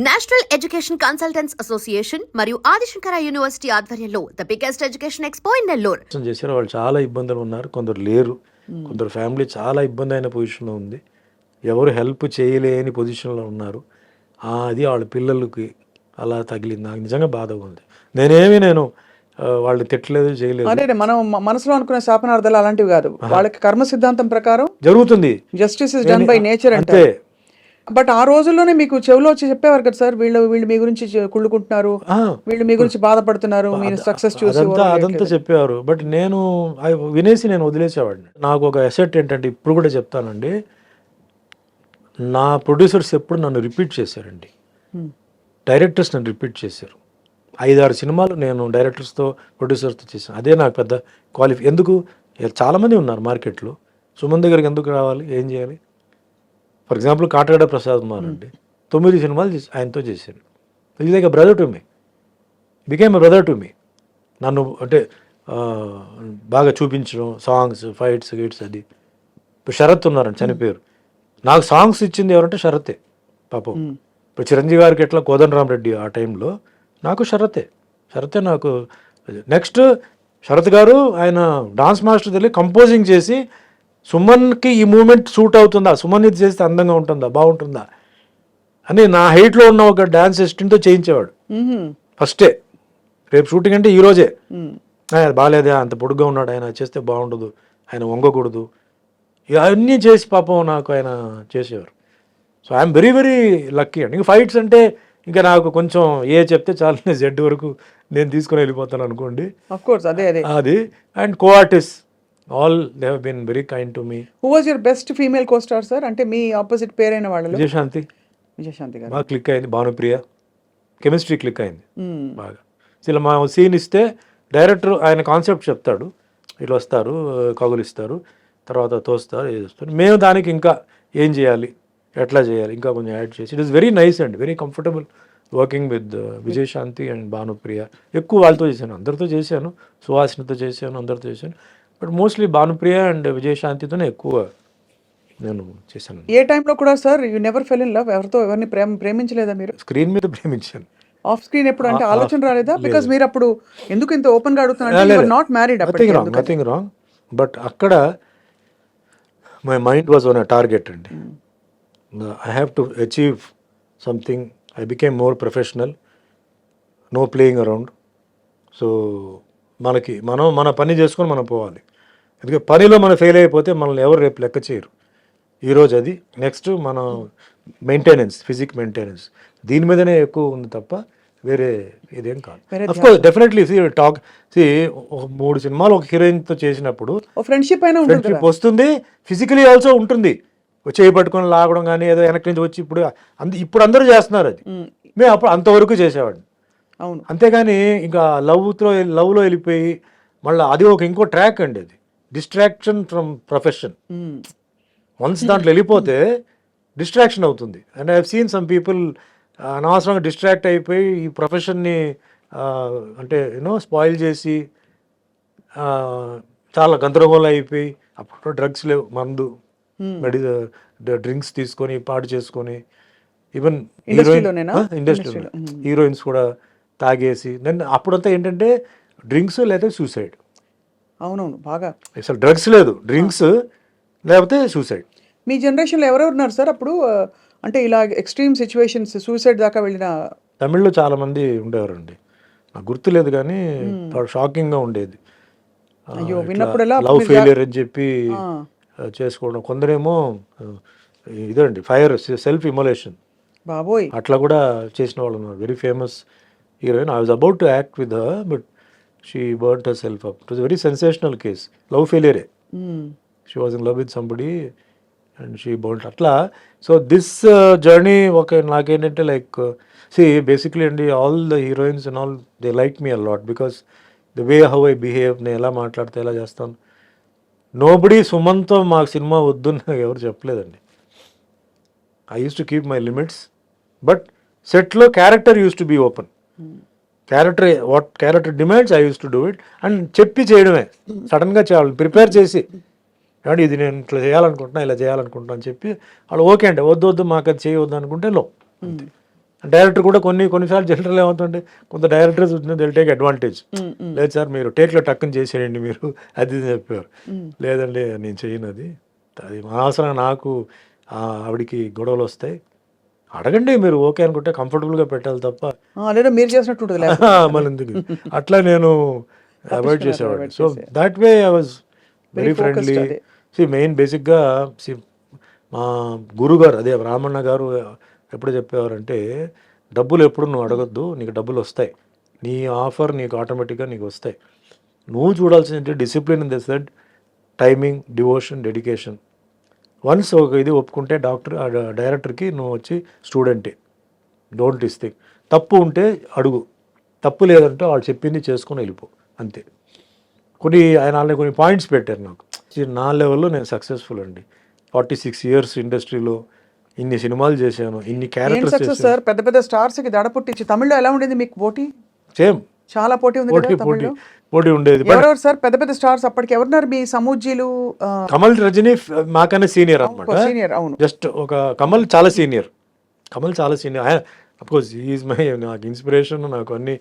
National education consultants association మరియు Adi Shankara university ఆధ్వర్యంలో the biggest education expo in Nellore. చేశారు. వాళ్ళు చాలా ఇబ్బందులు ఉన్నారు. కొందరు లేరు. కొందరు ఫ్యామిలీ చాలా ఇబ్బంది అయిన పొజిషన్లో ఉంది. ఎవరు హెల్ప్ చేయలేని పొజిషన్లో ఉన్నారు. ఆ, అది వాళ్ళ పిల్లలకి అలా తగిలింది. నాకు నిజంగా బాధగా ఉంది. నేనేమి నేను ఆ, వాళ్ళని తిట్టలేదు చేయలేదు. అదే మనం మనసులో అనుకునే శాపనార్థాలు అలాంటివి కాదు. వాళ్ళకి కర్మ సిద్ధాంతం ప్రకారం జరుగుతుంది. Justice is done by nature అంటే అంతే. బట్ ఆ రోజుల్లోనే మీకు చెవిలో వచ్చి చెప్పేవారు కదా సార్ వీళ్ళు వీళ్ళు మీ గురించి కుళ్ళుకుంటున్నారు వీళ్ళు మీ గురించి బాధపడుతున్నారు మీరు సక్సెస్ చూసి అదంతా చెప్పేవారు. బట్ నేను వినేసి నేను వదిలేసేవాడిని. నాకు ఒక ఎసెట్ ఏంటంటే ఇప్పుడు కూడా చెప్తానండి. నా ప్రొడ్యూసర్స్ ఎప్పుడు నన్ను రిపీట్ చేశారండి. డైరెక్టర్స్ నన్ను రిపీట్ చేశారు. ఐదారు సినిమాలు నేను డైరెక్టర్స్తో ప్రొడ్యూసర్స్తో చేశాను. అదే నాకు పెద్ద క్వాలిఫై ఎందుకు? చాలామంది ఉన్నారు మార్కెట్లో సుమన్ దగ్గరికి ఎందుకు రావాలి? ఏం చేయాలి? ఫర్ ఎగ్జాంపుల్ కాటగడ ప్రసాద్ కుమార్ అండి తొమ్మిది సినిమాలు ఆయనతో చేశాను ఇది like brother to me became brother to me నన్ను అంటే బాగా చూపించడం సాంగ్స్ ఫైట్స్ గిట్స్ అది. ఇప్పుడు శరత్ ఉన్నారండి చనిపోయారు. నాకు సాంగ్స్ ఇచ్చింది ఎవరంటే శరతే పాపం. Hmm. ఇప్పుడు చిరంజీవి గారికి ఎట్లా కోదండరామ్ రెడ్డి ఆ టైంలో నాకు శరతే. శరతే నాకు నెక్స్ట్ శరత్ గారు ఆయన డాన్స్ మాస్టర్ వెళ్ళి కంపోజింగ్ చేసి సుమన్కి ఈ మూమెంట్ సూట్ అవుతుందా? సుమన్ ఇది చేస్తే అందంగా ఉంటుందా? బాగుంటుందా? అని నా హైట్లో ఉన్న ఒక డాన్స్ అసిస్టెంట్తో చేయించేవాడు. ఫస్టే. రేపు షూటింగ్ అంటే ఈ రోజే. మ్మ్. "ఆ, అది బాగాలేదే అంత పొడుగ్గా ఉన్నాడు ఆయన చేస్తే బాగుండదు ఆయన వంగకూడదు. ఇవన్నీ చేసి పాపం నాకు ఆయన చేసేవారు. So I'm very very lucky. అండి ఇంకా ఫైట్స్ అంటే ఇంకా నాకు కొంచెం ఏ చెప్తే చాలు జెడ్ వరకు నేను తీసుకుని వెళ్ళిపోతాను అనుకోండి. అదే అదే. అది. And co artist all they been very kind to me who was your best female costar sir అంటే మీ ఆపోజిట్ పేరైన వాళ్ళలో? విజయశాంతి విజయశాంతి గారు. బాగా క్లిక్ అయింది. భానుప్రియ. కెమిస్ట్రీ క్లిక్ అయింది. మ్మ్. బాగా. ఇలా మా సీన్ ఇస్తే డైరెక్టర్ ఆయన కాన్సెప్ట్ చెప్తాడు. వీళ్ళు వస్తారు కగులు ఇస్తారు తర్వాత తోస్తారు ఏది వస్తారు మేము దానికి ఇంకా ఏం చేయాలి? ఎట్లా చేయాలి? ఇంకా కొంచెం యాడ్ చేసి. It is very nice and very comfortable working with Vijayashanti and Bhanupriya ఎక్కువ వాళ్ళతో చేశాను. అందరితో చేశాను. సుహాసినితో చేశాను. అందరితో చేశాను. బట్ మోస్ట్లీ భానుప్రియ అండ్ విజయశాంతితోనే ఎక్కువ నేను చేశాను. ఏ టైంలో కూడా sir you never fell in love ఎవరితో ఎవరిని ప్రేమ ప్రేమించలేదా మీరు? స్క్రీన్ మీద ప్రేమించాను. ఆఫ్ స్క్రీన్ ఎప్పుడు? అంటే ఆలోచన రాలేదా? బికాస్ మీరు అప్పుడు ఎందుకు ఇంత ఓపెన్గా. అడుగుతున్నారు not married nothing wrong nothing wrong but అక్కడ my mind was on a target అండి. I have to achieve something I became more professional no playing around so మనకి మనం మన పని చేసుకొని మనం పోవాలి. ఎందుకంటే పనిలో మనం ఫెయిల్ అయిపోతే మనల్ని ఎవరు రేపు లెక్క చేయరు. ఈరోజు అది నెక్స్ట్ మన మెయింటెనెన్స్ ఫిజిక్ మెయింటెనెన్స్ దీని మీదనే ఎక్కువ ఉంది తప్ప వేరే ఇదేం కాదు. వేరే of course definitely see talk see ఒక మూడు సినిమాలు ఒక హీరోయిన్తో చేసినప్పుడు ఫ్రెండ్షిప్ అయినా ఫ్రెండ్షిప్ వస్తుంది ఫిజికలీ ఆల్సో ఉంటుంది. చేయి పట్టుకొని లాగడం కానీ ఏదో వెనక్కి నుంచి వచ్చి ఇప్పుడు అంద ఇప్పుడు అందరూ చేస్తున్నారు అది. మ్మ్. మేము అప్పుడు అంతవరకు చేసేవాడిని. అవును. అంతేగాని ఇంకా లవ్తో లవ్లో వెళ్ళిపోయి మళ్ళీ అది ఒక ఇంకో ట్రాక్ అండి అది. Distraction from profession. వన్స్ దాంట్లో వెళ్ళిపోతే డిస్ట్రాక్షన్ అవుతుంది and I seen some people అనవసరంగా డిస్ట్రాక్ట్ అయిపోయి ఈ ప్రొఫెషన్ని అంటే యూనో స్పాయిల్ చేసి చాలా గందరగోళం అయిపోయి అప్పుడు డ్రగ్స్ లేవు మందు మెడి డ్రింక్స్ తీసుకొని పాడు చేసుకొని ఈవెన్ ఇండస్ట్రీలోనేనా? ఇండస్ట్రీలో. హీరోయిన్స్ కూడా తాగేసి నేను అప్పుడంతా ఏంటంటే డ్రింక్స్ లేదా సూసైడ్ అవునవును బాగా. అసలు డ్రగ్స్ లేదు డ్రింక్స్ లేకపోతే సూసైడ్ మీ జనరేషన్లో ఎవరెవరు ఉన్నారు సార్? అప్పుడు అంటే ఇలా ఎక్స్ట్రీమ్ సిచ్యువేషన్స్ సూసైడ్ దాకా వెళ్ళిన తమిళ్ళో చాలా మంది ఉండేవారండి. నాకు గుర్తు లేదు కానీ షాకింగ్గా ఉండేది. అయ్యో, విన్నప్పుడల్లా లవ్ ఫెయిలియర్ అని చెప్పి చేసుకోవడం. కొందరేమో ఆ, ఇదండి ఫైర్ సెల్ఫ్ ఇమోలేషన్ బాబోయ్. అట్లా కూడా చేసిన వాళ్ళు ఉన్నారు. Very famous heroine I was about to act with but she burn herself up it was very sensational case love ఫెయిలియరే. She was in love with somebody and she bolt అట్లా so this journey ఒక నాకేంటంటే like see basically అండి all the heroines and all they like me a lot because the way how I behave నేను ఎలా మాట్లాడితే ఎలా చేస్తాను. Nobody సుమన్తో మాకు సినిమా వద్దు నాకు ఎవరు చెప్పలేదండి. I use to keep my limits but సెట్లో character use to be open character what character demands I use to do it and చెప్పి చేయడమే. సడన్గా చేయాలి ప్రిపేర్ చేసి ఏమంటే ఇది నేను ఇట్లా చేయాలనుకుంటున్నా ఇలా చేయాలనుకుంటున్నా అని చెప్పి వాళ్ళు ఓకే అంటే. వద్దు వద్దు మాకు అది చేయవద్దు అనుకుంటే లో డైరెక్టర్ కూడా కొన్ని కొన్నిసార్లు జనరల్ ఏమవుతుంటే కొంత డైరెక్టర్స్ దిల్ టేక్ అడ్వాంటేజ్ లేదు సార్ మీరు టేక్లో టక్కుని చేసేయండి మీరు అది చెప్పారు లేదండి నేను చేయను అది అది అనవసరంగా నాకు ఆవిడికి గొడవలు వస్తాయి. అడగండి మీరు ఓకే అనుకుంటే కంఫర్టబుల్గా పెట్టాలి తప్ప. లేదా మీరు చేసినట్టు ఎందుకు? అట్లా నేను అవాయిడ్ చేసేవాడిని. So that way I was very friendly. See main బేసిక్గా సి మా గురుగారు అదే రామన్న గారు ఎప్పుడు చెప్పేవారంటే డబ్బులు ఎప్పుడు నువ్వు అడగొద్దు నీకు డబ్బులు వస్తాయి. నీ ఆఫర్ నీకు ఆటోమేటిక్గా నీకు వస్తాయి. నువ్వు చూడాల్సింది discipline in the set timing devotion dedication once ఒక ఇది ఒప్పుకుంటే డాక్టర్ డైరెక్టర్కి నువ్వు వచ్చి స్టూడెంటే. Don't is thing. తప్పు ఉంటే అడుగు. తప్పు లేదంటే వాళ్ళు చెప్పింది చేసుకొని వెళ్ళిపో. అంతే. కొన్ని ఆయన కొన్ని పాయింట్స్ పెట్టారు నాకు. నా లెవెల్లో నేను సక్సెస్ఫుల్ అండి. ఫార్టీ సిక్స్ ఇయర్స్ ఇండస్ట్రీలో ఇన్ని సినిమాలు చేశాను ఇన్ని క్యారెక్టర్స్ సార్ పెద్ద పెద్ద స్టార్స్కి దడ పుట్టించి తమిళ్ళో ఎలా ఉండేది మీకు పోటీ? సేమ్. చాలా పోటీ ఉంది పోటీ పోటీ. పోటీ ఉండేది. ఎవరెవరు సార్? పెద్ద పెద్ద స్టార్స్ అప్పటికి ఎవరున్నారు? మీ సమూజీలు కమల్ రజనీ మాకన్నా సీనియర్ అనమాట సీనియర్ అవును. జస్ట్ ఒక కమల్ చాలా సీనియర్. కమల్ చాలా సీనియర్. ఆయన అఫ్కోర్స్ ఈజ్ మై నాకు ఇన్స్పిరేషన్ నాకు అన్ని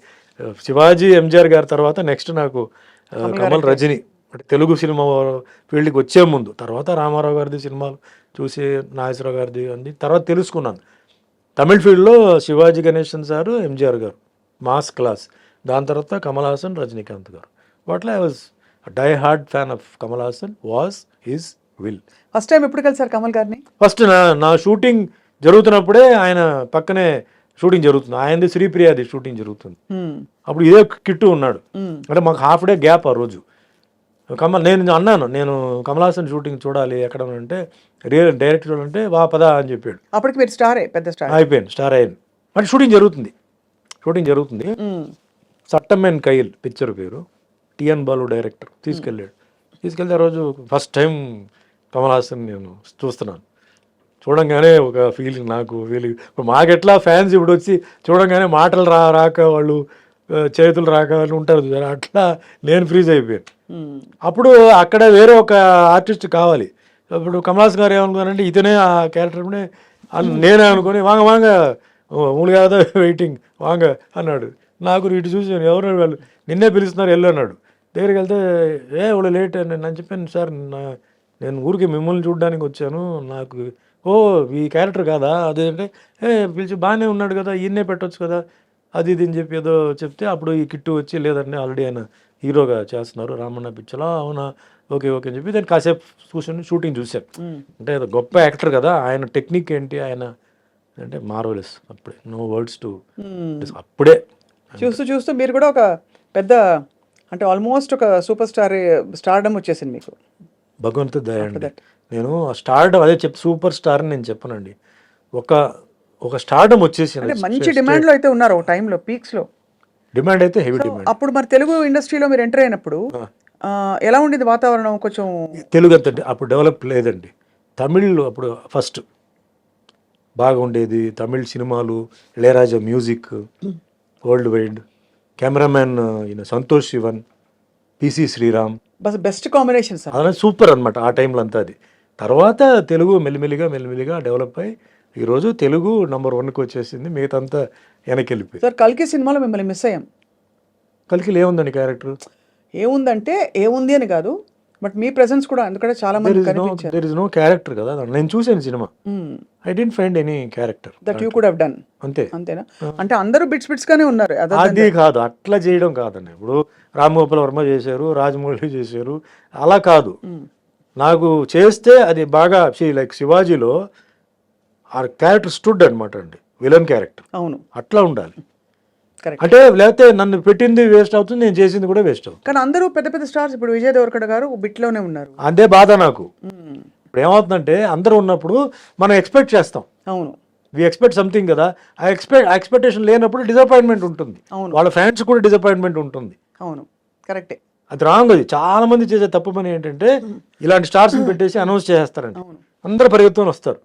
శివాజీ ఎంజిఆర్ గారి తర్వాత నెక్స్ట్ నాకు కమల్ రజనీ. అంటే తెలుగు సినిమా ఫీల్డ్కి వచ్చే ముందు తర్వాత రామారావు గారిది సినిమాలు చూసి నాగేశ్వరరావు గారిది అంది తర్వాత తెలుసుకున్నాను. తమిళ్ ఫీల్డ్లో శివాజీ గణేశన్ సారు ఎంజిఆర్ గారు. Mass class. దాని తర్వాత కమల్ హాసన్ రజనీకాంత్ గారు. వాటిలో I was die hard fan of Kamal Haasan was his will first time ఎప్పుడు కలిసారు కమల్ గారిని? ఫస్ట్ నా నా షూటింగ్ జరుగుతున్నప్పుడే ఆయన పక్కనే షూటింగ్ జరుగుతుంది. ఆయనది శ్రీప్రియాది షూటింగ్ జరుగుతుంది. హ్మ్. అప్పుడు ఇదే కిట్టు ఉన్నాడు. మ్మ్. అంటే మాకు హాఫ్ డే గ్యాప్ ఆ రోజు. కమల్ నేను అన్నాను నేను కమల్ హాసన్ షూటింగ్ చూడాలి ఎక్కడ అంటే రియల్ డైరెక్ట్ చూడాలంటే వా పదా అని చెప్పాడు. అప్పటికి మీరు స్టారే పెద్ద స్టార్. అయిపోయింది స్టార్ అయ్యింది అంటే షూటింగ్ జరుగుతుంది. షూటింగ్ జరుగుతుంది. హ్మ్. సట్టమెన్ కైల్ పిక్చర్ పేరు. టిఎన్ బాలు డైరెక్టర్ తీసుకెళ్ళాడు. తీసుకెళ్తే ఆ రోజు ఫస్ట్ టైం కమల్ హాసన్ నేను చూస్తున్నాను. చూడంగానే ఒక ఫీలింగ్ నాకు ఫీలింగ్ ఇప్పుడు మాకెట్లా ఫ్యాన్స్ ఇప్పుడు వచ్చి చూడంగానే మాటలు రా రాక వాళ్ళు చేతులు రాక వాళ్ళు ఉంటారు చూసారా, అట్లా నేను ఫ్రీజ్ అయిపోయాను. అప్పుడు అక్కడ వేరే ఒక ఆర్టిస్ట్ కావాలి. ఇప్పుడు కమలాస్ గారు ఏమనుకున్నారంటే ఇతనే ఆ క్యారెక్టర్ నేనే అనుకుని వాంగ వాంగ కాదా వెయిటింగ్ వాంగ అన్నాడు. నాకు ఇటు చూసి ఎవరు వాళ్ళు? నిన్నే పిలుస్తున్నారు వెళ్ళు అన్నాడు. దగ్గరికి వెళ్తే ఏ వాళ్ళు లేట్ అని నేను చెప్పాను సార్ నా నేను ఊరికి మిమ్మల్ని చూడడానికి వచ్చాను. నాకు ఓ ఈ క్యారెక్టర్ కాదా? అదేంటే ఏ పిలిచి బాగానే ఉన్నాడు కదా ఈయన్నే పెట్టొచ్చు కదా అది ఇది అని చెప్పి ఏదో చెప్తే అప్పుడు ఈ కిట్టు వచ్చి లేదండి ఆల్రెడీ ఆయన హీరోగా చేస్తున్నారు రామన్న పిక్చర్లో అవునా? ఓకే ఓకే అని చెప్పి దాన్ని కాసేపు కూర్చొని షూటింగ్ చూశాను. అంటే ఏదో గొప్ప యాక్టర్ కదా ఆయన టెక్నిక్ ఏంటి? ఆయన అంటే మార్వలెస్ అప్పుడే. నో వర్డ్స్ టు అప్పుడే చూస్తూ చూస్తూ మీరు కూడా ఒక పెద్ద అంటే ఆల్మోస్ట్ ఒక సూపర్ స్టార్ స్టార్డమ్ వచ్చేసింది మీకు. భగవంతు దయ అండి. నేను స్టార్డమ్ అదే చెప్ సూపర్ స్టార్ అని నేను చెప్పనండి. ఒక ఒక స్టార్డమ్ వచ్చేసింది. మంచి డిమాండ్లో అయితే ఉన్నారు ఒక టైంలో పీక్స్లో. డిమాండ్ అయితే హెవీ డిమాండ్ అప్పుడు మరి తెలుగు ఇండస్ట్రీలో మీరు ఎంటర్ అయినప్పుడు ఎలా ఉండేది వాతావరణం? కొంచెం తెలుగు అంత అప్పుడు డెవలప్ లేదండి. తమిళ్ అప్పుడు ఫస్ట్ బాగా ఉండేది తమిళ్ సినిమాలు Ilaiyaraaja music. World wide cameraman ఈయన సంతోష్ శివన్ పిసి శ్రీరామ్ బస్ బెస్ట్ కాంబినేషన్ సార్. అలా సూపర్ అనమాట ఆ టైంలో అంతా అది. తర్వాత తెలుగు మెల్లిమెల్లిగా మెల్లిమెల్లిగా డెవలప్ అయ్యి ఈరోజు తెలుగు నంబర్ వన్కి వచ్చేసింది మిగతా అంతా వెనక్కి వెళ్ళిపోయి సార్ కల్కి సినిమాలో మిమ్మల్ని మిస్ అయ్యాం. కలికి ఏముందండి క్యారెక్టర్? ఏముందంటే ఏముంది అని కాదు బట్ మీ ప్రెసెన్స్ కూడా ఎందుకంటే చాలా మంది కనిపించారు. దెర్ ఇస్ నో క్యారెక్టర్ కదా? నేను చూసాను cinema. I didn't find any character that you could have done అంతే. అంతేనా? అంటే అందరూ బిట్స్ బిట్స్ గానే ఉన్నారు అది కాదు అట్లా చేయడం కాదండి. ఇప్పుడు రామ్ గోపాల్ వర్మ చేశారు రాజమౌళి చేశారు అలా కాదు. నాకు చేస్తే అది బాగా లైక్ శివాజీలో ఆ క్యారెక్టర్ స్టుడ్ అనమాట అండి. విలన్ క్యారెక్టర్ అవును. అట్లా ఉండాలి. అంటే లేకపోతే నన్ను పెట్టింది వేస్ట్ అవుతుంది నేను చేసింది కూడా వేస్ట్ అవుతుంది. కానీ అందరూ పెద్ద పెద్ద స్టార్స్ ఇప్పుడు విజయ్ దేవరకొండ గారు బిట్లోనే ఉన్నారు. అదే బాధ నాకు. ఇప్పుడు ఏమవుతుందంటే అందరూ ఉన్నప్పుడు మనం ఎక్స్పెక్ట్ చేస్తాం. అవును. వి ఎక్స్పెక్ట్ సంథింగ్ కదా. ఆ ఎక్స్పెక్ట్ ఎక్స్పెక్టేషన్ లేనప్పుడు డిసప్పాయింట్మెంట్ ఉంటుంది. అవును. వాళ్ళ ఫ్యాన్స్ కూడా డిసప్పాయింట్మెంట్ ఉంటుంది. అవును. కరెక్టే అది రాంగ్ అది. చాలా మంది చేసే తప్పు పని ఏంటంటే ఇలాంటి స్టార్స్ పెట్టేసి అనౌన్స్ చేస్తారండి అవును. అందరు పరిగెత్తుకొని వస్తారు.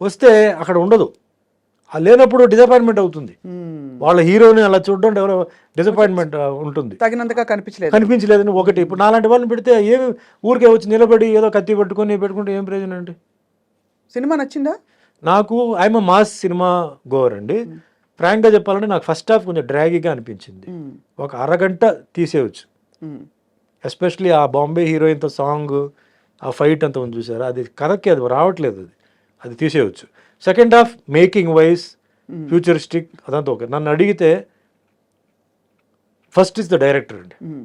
వస్తే అక్కడ ఉండదు. లేనప్పుడు డిసప్పాయింట్మెంట్ అవుతుంది. వాళ్ళ హీరోని అలా చూడడం ఎవరో డిసప్పాయింట్మెంట్ ఉంటుంది. తగినంతగా కనిపించలేదు. కనిపించలేదని ఒకటి. ఇప్పుడు నాలాంటి వాళ్ళని పెడితే ఏమి ఊరికే వచ్చి నిలబడి ఏదో కత్తి పట్టుకొని పెట్టుకుంటే ఏం ప్రయోజనం అండి సినిమా నచ్చిందా? నాకు ఐఎమ్ మాస్ సినిమా గోవర్ అండి. ఫ్రాంక్గా చెప్పాలంటే నాకు ఫస్ట్ హాఫ్ కొంచెం డ్రాగీగా అనిపించింది. ఒక అరగంట తీసేయచ్చు. ఎస్పెషలీ ఆ బాంబే హీరోయిన్తో సాంగ్ ఆ ఫైట్ అంత ఉంది చూసారా? అది కరెక్ట్ అది రావట్లేదు అది. అది తీసేయచ్చు. Second half making wise futuristic అదంతా ఓకే నన్ను అడిగితే ఫస్ట్ ఇస్ ద డైరెక్టర్ అండి. మ్మ్.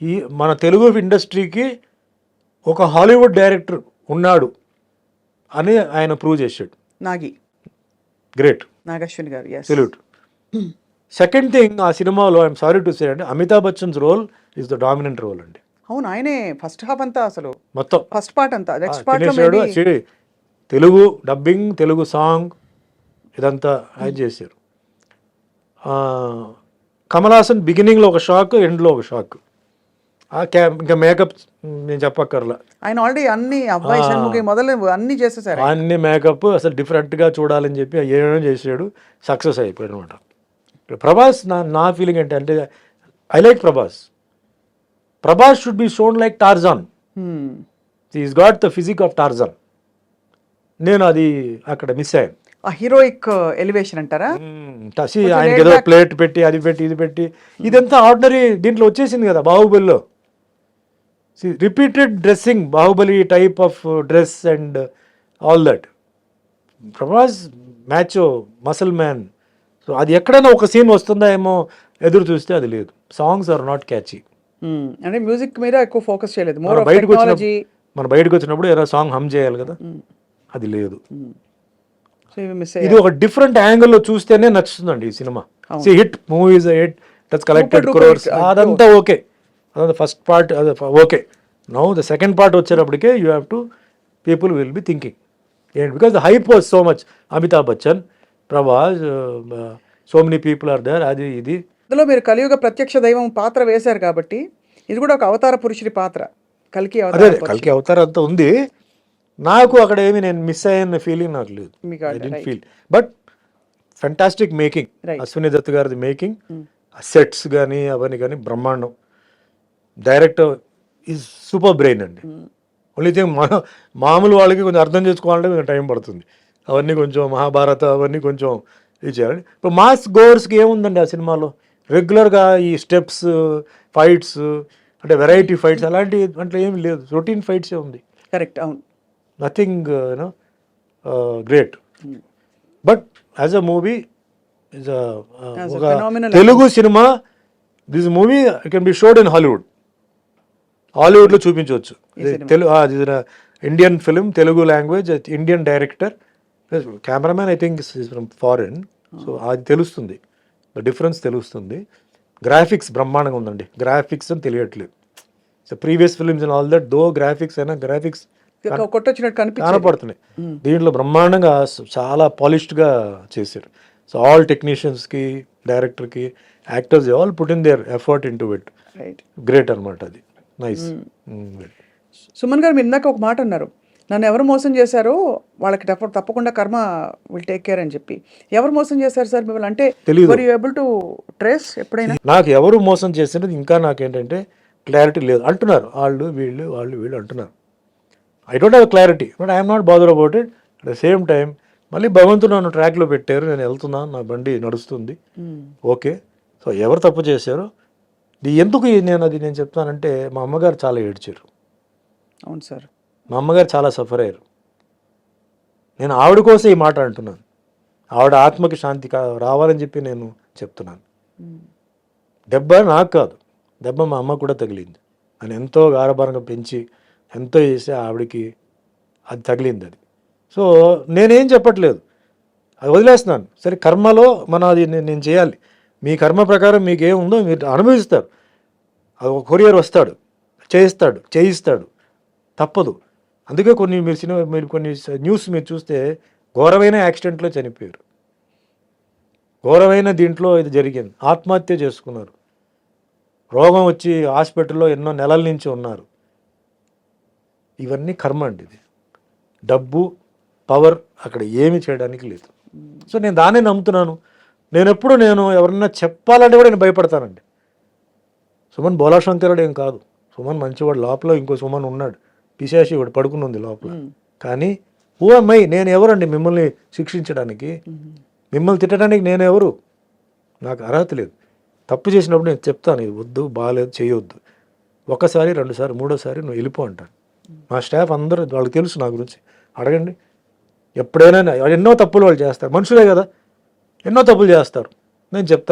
ఈ మన తెలుగు ఇండస్ట్రీకి ఒక హాలీవుడ్ డైరెక్టర్ ఉన్నాడు అని ఆయన ప్రూవ్ చేశాడు. నాగి. గ్రేట్ నాగశ్విని గారు సెల్యూట్ సెకండ్ థింగ్ ఆ సినిమాలో ఐఎమ్ సారీ టు సే అండి Amitabh Bachchan's role is the dominant role అండి. అవును ఆయనే ఫస్ట్ హాఫ్ అంతా అసలు. మొత్తం. ఫస్ట్ పార్ట్ అంతా next part Telugu dubbing Telugu song ఇదంతా ఆయన చేశారు. కమల్ హాసన్ బిగినింగ్లో ఒక షాక్ ఎండ్లో ఒక షాక్ ఇంకా మేకప్ నేను చెప్పక్కర్లా. ఆయన ఆల్రెడీ అన్ని అబ్బాయి. షణ్ముఖి మొదలు అన్ని చేసేసారు అన్ని మేకప్ అసలు డిఫరెంట్గా చూడాలని చెప్పి ఏమేమో చేసాడు సక్సెస్ అయిపోయాడు అనమాట ప్రభాస్ నా నా ఫీలింగ్ ఏంటంటే I like Prabhas. Prabhas should be shown like Tarzan. Is got the physique of Tarzan నేను అది అక్కడ మిస్ అయ్యాను. ఆ హీరోయిక్ ఎలివేషన్ అంటారా? టసి ఆయనకి ఏదో. ప్లేట్ పెట్టి అది పెట్టి ఇది పెట్టి ఇదంతా ఆర్డినరీ దీంట్లో వచ్చేసింది కదా బాహుబలిలో repeated dressing Baahubali type of dress and all that Prabhas match muscle man so అది ఎక్కడైనా ఒక సీన్ వస్తుందా ఏమో ఎదురు చూస్తే అది లేదు. Songs are not catchy. అంటే మ్యూజిక్ మీద ఎక్కువ ఫోకస్ చేయలేదు. బయటకు వచ్చినప్పుడు మన బయటకు వచ్చినప్పుడు ఏదో సాంగ్ హమ్ చేయాలి కదా. అది లేదు. మిస్ ఇది ఒక డిఫరెంట్ యాంగిల్లో చూస్తేనే నచ్చుతుందండి ఈ cinema. See hit movies hit that's collected crores. అదంతా ఓకే అదంతా ఫస్ట్ పార్ట్ అదే okay now the second part వచ్చేటప్పటికే you have to people will be thinking ఏంటి? Because the hype was so much Amitabh Bachchan Prabhas so many people are there అది ఇది. ఇందులో మీరు కలియుగ ప్రత్యక్ష దైవం పాత్ర వేశారు కాబట్టి ఇది కూడా ఒక అవతార పురుషుడి పాత్ర. కలికి అదే కలికి అవతారం అంతా ఉంది. నాకు అక్కడ ఏమి నేను మిస్ అయ్యన్న ఫీలింగ్ నాకు లేదు. Feel but fantastic making. Ashwini Dutt గారిది మేకింగ్ సెట్స్ కానీ అవన్నీ కానీ బ్రహ్మాండం. డైరెక్టర్ ఈజ్ సూపర్ బ్రెయిన్ అండి. ఓన్లీ థింగ్ మన మామూలు వాళ్ళకి కొంచెం అర్థం చేసుకోవాలంటే కొంచెం టైం పడుతుంది. అవన్నీ కొంచెం మహాభారత అవన్నీ కొంచెం ఇది చేయాలి. ఇప్పుడు మాస్ గోవర్స్కి ఏముందండి ఆ సినిమాలో? రెగ్యులర్గా ఈ స్టెప్స్ ఫైట్స్ అంటే వెరైటీ ఫైట్స్ అలాంటి అంటే ఏమి లేదు. రొటీన్ ఫైట్సే ఉంది. కరెక్ట్ అవును. Nothing you know great but as a movie is ఒక Telugu cinema this movie can be showed in Hollywood హాలీవుడ్లో చూపించవచ్చు. Telugu Indian film Telugu language Indian director cameraman I think from foreign so అది తెలుస్తుంది. The difference తెలుస్తుంది. Graphics బ్రహ్మాండంగా ఉందండి. Graphics అని తెలియట్లేదు. So previous films and all that though graphics అయినా గ్రాఫిక్స్ కొట్టొచ్చినట్టు కనపడుతున్నాయి. దీంట్లో బ్రహ్మాండంగా చాలా పాలిష్డ్గా చేశారు. సో ఆల్ టెక్నీషియన్స్కి డైరెక్టర్కి actors all put in their effort into it right great అనమాట అది. నైస్ సుమన్ గారు మీరు ఇందాక ఒక మాట అన్నారు. నన్ను ఎవరు మోసం చేశారో వాళ్ళకి తప్ప తప్పకుండా కర్మ విల్ టేక్ కేర్ అని చెప్పి. ఎవరు మోసం చేశారు సార్ మిమ్మల్ని? అంటే యూ ఏబుల్ టు ట్రేస్ ఎప్పుడైనా? నాకు ఎవరు మోసం చేసినది ఇంకా నాకేంటంటే క్లారిటీ లేదు. అంటున్నారు. వాళ్ళు వీళ్ళు వాళ్ళు వీళ్ళు అంటున్నారు. I don't have clarity but I'm not bother about it at the same time మళ్ళీ భగవంతుడు నన్ను ట్రాక్లో పెట్టారు. నేను వెళ్తున్నాను నా బండి నడుస్తుంది. ఓకే సో ఎవరు తప్పు చేశారో? ఎందుకు నేను అది నేను చెప్తానంటే మా అమ్మగారు చాలా ఏడ్చారు. అవును సార్. మా అమ్మగారు చాలా సఫర్ అయ్యారు. నేను ఆవిడ కోసం ఈ మాట అంటున్నాను. ఆవిడ ఆత్మకి శాంతి కా రావాలని చెప్పి నేను చెప్తున్నాను. దెబ్బ నాకు కాదు. దెబ్బ మా అమ్మ కూడా తగిలింది. అని ఎంతో గారభారంగా పెంచి ఎంతో చేసి ఆవిడకి అది తగిలింది అది. సో నేనేం చెప్పట్లేదు. అది వదిలేస్తున్నాను. సరే కర్మలో మనం అది నేను నేను చేయాలి. మీ కర్మ ప్రకారం మీకు ఏముందో మీరు అనుభవిస్తారు. అది ఒక కొరియర్ వస్తాడు. చేయిస్తాడు. చేయిస్తాడు. తప్పదు. అందుకే కొన్ని మీరు సినిమా మీరు కొన్ని న్యూస్ మీరు చూస్తే ఘోరమైన యాక్సిడెంట్లో చనిపోయారు. ఘోరమైన దీంట్లో ఇది జరిగింది. ఆత్మహత్య చేసుకున్నారు. రోగం వచ్చి హాస్పిటల్లో ఎన్నో నెలల నుంచి ఉన్నారు. ఇవన్నీ కర్మ అండి ఇది. డబ్బు పవర్ అక్కడ ఏమి చేయడానికి లేదు. సో నేను దాన్నే నమ్ముతున్నాను. నేను ఎప్పుడు నేను ఎవరన్నా చెప్పాలంటే కూడా నేను భయపడతానండి. సుమన్ బోలాశంకరుడు ఏం కాదు. సుమన్ మంచివాడు. లోపల ఇంకో సుమన్ ఉన్నాడు. పిశాసి వాడు పడుకుని ఉంది లోపల కానీ ఓ అమ్మాయి నేను ఎవరండి మిమ్మల్ని శిక్షించడానికి? మిమ్మల్ని తిట్టడానికి నేను ఎవరు? నాకు అర్హత లేదు. తప్పు చేసినప్పుడు నేను చెప్తాను. ఇది వద్దు బాగాలేదు చేయొద్దు. ఒకసారి రెండుసారి మూడోసారి నువ్వు వెళ్ళిపో అంటాను మా స్టాఫ్ అందరూ వాళ్ళకి తెలుసు నా గురించి. అడగండి. ఎప్పుడైనా ఎన్నో తప్పులు వాళ్ళు చేస్తారు. మనుషులే కదా. ఎన్నో తప్పులు చేస్తారు. నేను చెప్తాను